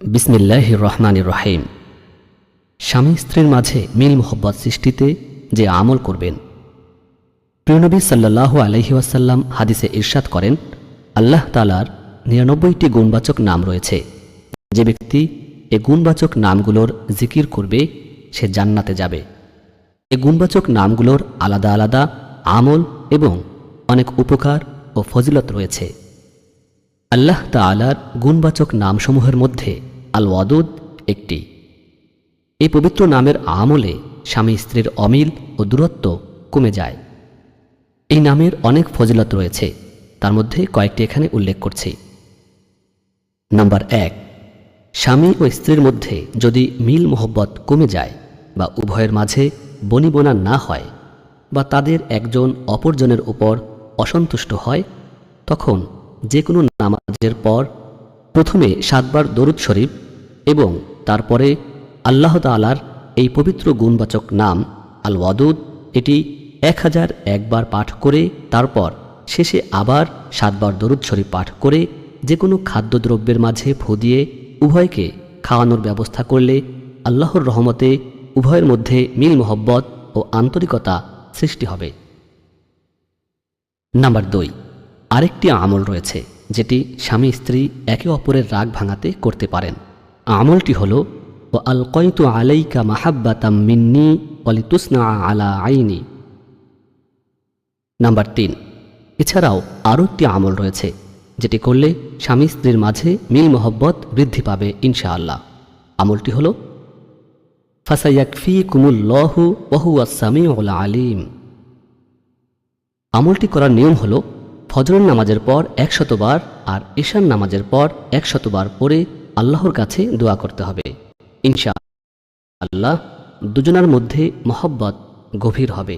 বিসমিল্লাহ রহমান রহিম। স্বামী স্ত্রীর মাঝে মিল মোহব্বত সৃষ্টিতে যে আমল করবেন। প্রিয়নবী সাল্লাহ ওয়াসাল্লাম হাদিসে ইরশাদ করেন, আল্লাহ তালার নিরানব্বইটি গুণবাচক নাম রয়েছে। যে ব্যক্তি এ গুণবাচক নামগুলোর জিকির করবে, সে জান্নাতে যাবে। এ গুণবাচক নামগুলোর আলাদা আলাদা আমল এবং অনেক উপকার ও ফজিলত রয়েছে। আল্লাহ তালার গুণবাচক নামসমূহের মধ্যে আল ওয়াদুদ একটি। এই পবিত্র নামের আমলে স্বামী স্ত্রীর অমিল ও দূরত্ব কমে যায়। এই নামের অনেক ফজিলত রয়েছে, তার মধ্যে কয়েকটি এখানে উল্লেখ করছি। নাম্বার এক, স্বামী ও স্ত্রীর মধ্যে যদি মিল মোহব্বত কমে যায় বা উভয়ের মাঝে বনিবনা না হয় বা তাদের একজন অপরজনের উপর অসন্তুষ্ট হয়, তখন যে কোনো নামাজের পর প্রথমে সাতবার দরুদ শরীফ এবং তারপরে আল্লাহ তালার এই পবিত্র গুণবাচক নাম আল ওয়াদুদ এটি এক হাজার একবার পাঠ করে, তারপর শেষে আবার সাতবার দরুদ শরীফ পাঠ করে যে কোনো খাদ্যদ্রব্যের মাঝে ফু দিয়ে উভয়কে খাওয়ানোর ব্যবস্থা করলে আল্লাহর রহমতে উভয়ের মধ্যে মিল মোহব্বত ও আন্তরিকতা সৃষ্টি হবে। নাম্বার দুই, আরেকটি আমল রয়েছে, যেটি স্বামী স্ত্রী একে অপরের রাগ ভাঙাতে করতে পারেন। আমলটি হল ও আল কয়তু আলাইকা মাহাব্বাতাম মিন্নি অলি অলিতুসনা আলা আইনি। নাম্বার তিন, এছাড়াও আরও একটি আমল রয়েছে, যেটি করলে স্বামী স্ত্রীর মাঝে মিল মোহব্বত বৃদ্ধি পাবে, ইনশাআল্লাহ। আমলটি হল ফাসাইয়াকফি কুমুল্লহু ওহু আসামি ওলা আলিম। আমলটি করার নিয়ম হল, ফজরের নামাজের পর একশতবার আর ঈশান নামাজের পর একশতবার পরে আল্লাহর কাছে দোয়া করতে হবে। ইনশা আল্লাহ দুজনার মধ্যে মহব্বত গভীর হবে।